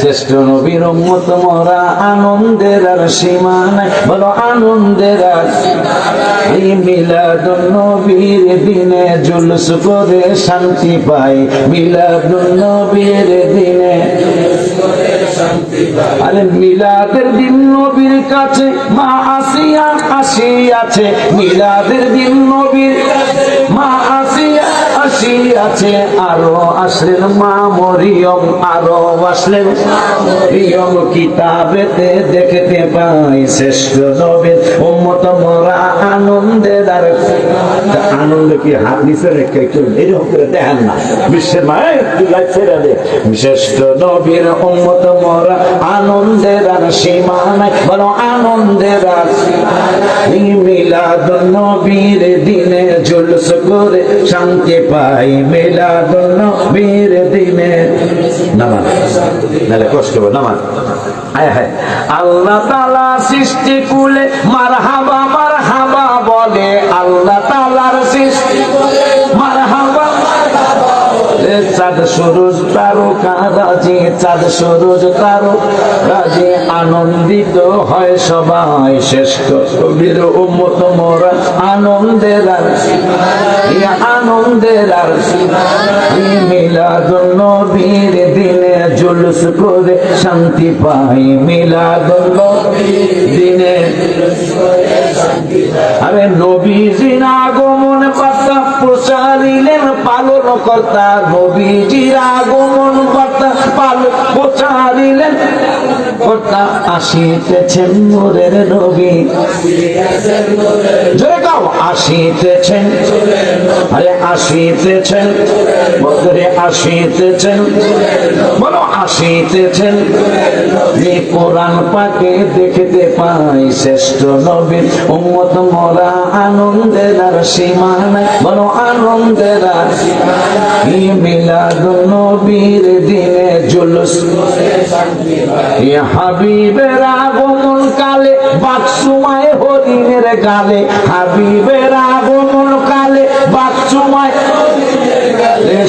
শ্রেষ্ঠ নবীর উম্মত মোরা আনন্দের আর সীমা নাই বলো আনন্দের আর এই মিলাদুন নবীর দিনে জুলুস করে শান্তি পাই। মিলাদুন নবীর দিনে আরে মিলাদের দিন নবীর কাছে মা আসিয়া আসিয়াছে। মিলাদের দিন নবীর মা আসিয়া আসিয়াছে আরও আসলেন মা মরিয়ম, আরও আসলেন। মরিয়ম কিতাবেতে দেখতে পাই শ্রেষ্ঠ নবীর উম্মত, মরা আনন্দের আর আনন্দ কি হাত নিচে রেখে একটু এরকম করে দেখেন না? বিশ্বের লাইফ ছেড়ে দে। শ্রেষ্ঠ নবীর উম্মত, মরা আনন্দের আর সীমা নাই বলো আনন্দের আর এই মিলাদ নবীর দিনে জুলস করে শান্তি পাই মিলাদ নবীর দিনে। নামান নামান আয় হায় আল্লাহ তালা সৃষ্টি কুলে মার হাবা মার হাবা বলে। আল্লাহ তালার সৃষ্টি মার হাবা চাঁদ সুরজ তারকা রাজি, চাঁদ সুরজ তারো রাজি। আনন্দিত হয় সবাই, শ্রেষ্ঠ কবির উম্মত মোরা। আনন্দের আর এই আনন্দের আর এই নবীর দিনে জুলুস করে শান্তি পাই নবীর দিনে আরে নবীজির আগমন কথা প্রচারিলেন পালন কর্তা। নবীজির আগমন কথা পালন প্রচারিলেন কর্তা। আসিতেছেন মোরের নবী। জোরে গাও আসিতেছেন। আরে আসিতেছেন বদরে আসিতেছেন, বলো আসিতেছেন। কোরআন পাকে দেখতে পাই শ্রেষ্ঠ নবীর উম্মত মোরা আনন্দের আর সীমা নাই বলো আনন্দের আর এই মিলাদুন নবীর দিনে জুলুস। হাবিবের আগমন কালে বাকসুমায় হরিণের গালে, হাবিবের আগমন কালে বাকসুমায়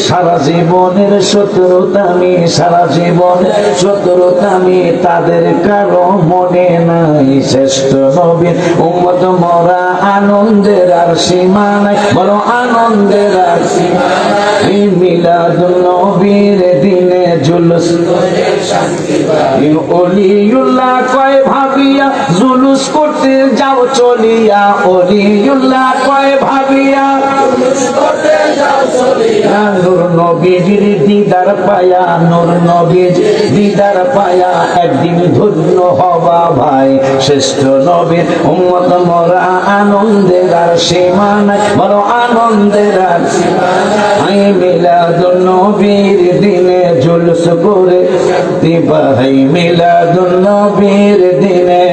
সারা জীবনের শত্রুতামি সারা জীবন শত্রুতামি তাদের কারও মনে নাই। শ্রেষ্ঠ নবীর উম্মত মরা আনন্দের আর সীমা নাই। বলো আনন্দের আর সীমা মিলাদুন নবীর দিনে জুলুস ভাবিয়া জুলুস করতে যাও চলিয়া অলিউল্লাহ কয় নূর নবীজির দিদার পায়া, নূর নবীজ দিদার পায়া। একদিন ধন্য হবা ভাই, শ্রেষ্ঠ নবীর উম্মত মরা আনন্দের আর সীমা বড় আনন্দের আর আই নবীর দিনে জুলুস করে দিবাই মিলাদুন নবীর দিনে।